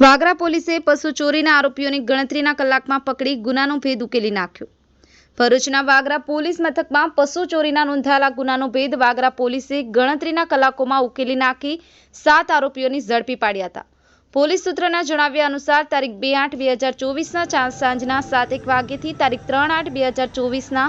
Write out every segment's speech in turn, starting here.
વાગરા પોલીસે પશુ ચોરીના આરોપીઓની ગણતરીના કલાકમાં પકડી ગુનાનો ભેદ ઉકેલી નાખ્યો. ભરૂચના વાગરા પોલીસ મથકમાં પશુ ચોરીના નોંધાયેલા ગુનાનો ભેદ વાગરા પોલીસે ગણતરીના કલાકોમાં ઉકેલી નાખી સાત આરોપીઓની ઝડપી પાડ્યા હતા. પોલીસ સૂત્રના જણાવ્યા અનુસાર તારીખ બે આઠ બે હજાર ચોવીસના સાંજના સાત એક વાગ્યેથી તારીખ ત્રણ આઠ બે હજાર ચોવીસના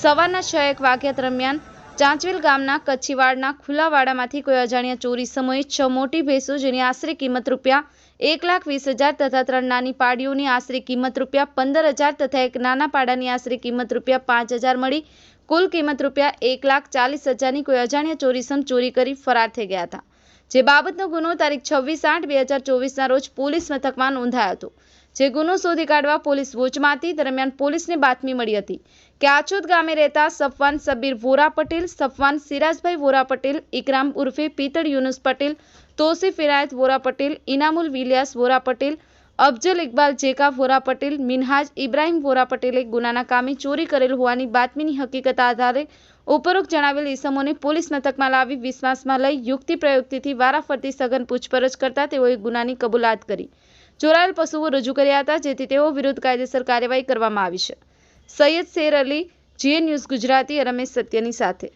સવારના છ એક વાગ્યા દરમિયાન ચાંચવેલ ગામના કચ્છીવાડના ખુલ્લાવાડામાંથી કોઈ અજાણ્યા ચોરી સમયે છ મોટી ભેંસો જેની આશરે કિંમત રૂપિયા એક લાખ વીસ હજાર તથા ત્રણ નાની પાડીઓની આશરે કિંમત રૂપિયા પંદર હજાર તથા એક નાના પાડાની આશરે કિંમત રૂપિયા પાંચ હજાર મળી. કુલ કિંમત રૂપિયા એક લાખ ચાલીસ હજારની કોઈ અજાણ્યા ચોરીસમ ચોરી કરી ફરાર થઈ ગયા હતા. જે બાબતનો ગુનો તારીખ છવ્વીસ આઠ બે હજાર ચોવીસના રોજ પોલીસ મથકમાં નોંધાયો હતો. જે ગુનો શોધી કાઢવા પોલીસ વોચમાં હતી દરમિયાન પોલીસને બાતમી મળી હતી કે આછોદ ગામે રહેતા સફવાન સબીર વોરા પટેલ, સફવાન સિરાજભાઈ વોરા પટેલ, ઇકરામ ઉર્ફે પીતળ યુનુસ પટેલ, તોસીફ ઇનાયત વોરા પટેલ, ઇનામુલ વિલિયાસ વોરા પટેલ, અફજલ ઇકબાલ જેકા વોરા પટેલ, મિનહાજ ઇબ્રાહિમ વોરા પટેલે ગુનાના કામે ચોરી કરેલ હોવાની બાતમીની હકીકત આધારે ઉપરોક્ત જણાવેલ ઇસમોને પોલીસ મથકમાં લાવી વિશ્વાસમાં લઈ યુક્તિ પ્રયુક્તિથી વારાફરતી સઘન પૂછપરછ કરતા તેઓએ ગુનાની કબૂલાત કરી. ચોરાયેલ પશુઓ રજૂ કર્યા હતા, જેથી તેઓ વિરુદ્ધ કાયદેસર કાર્યવાહી કરવામાં આવી છે. સૈયદ શેર અલી જીએ ન્યૂઝ ગુજરાતી, રમેશ સત્યની સાથે.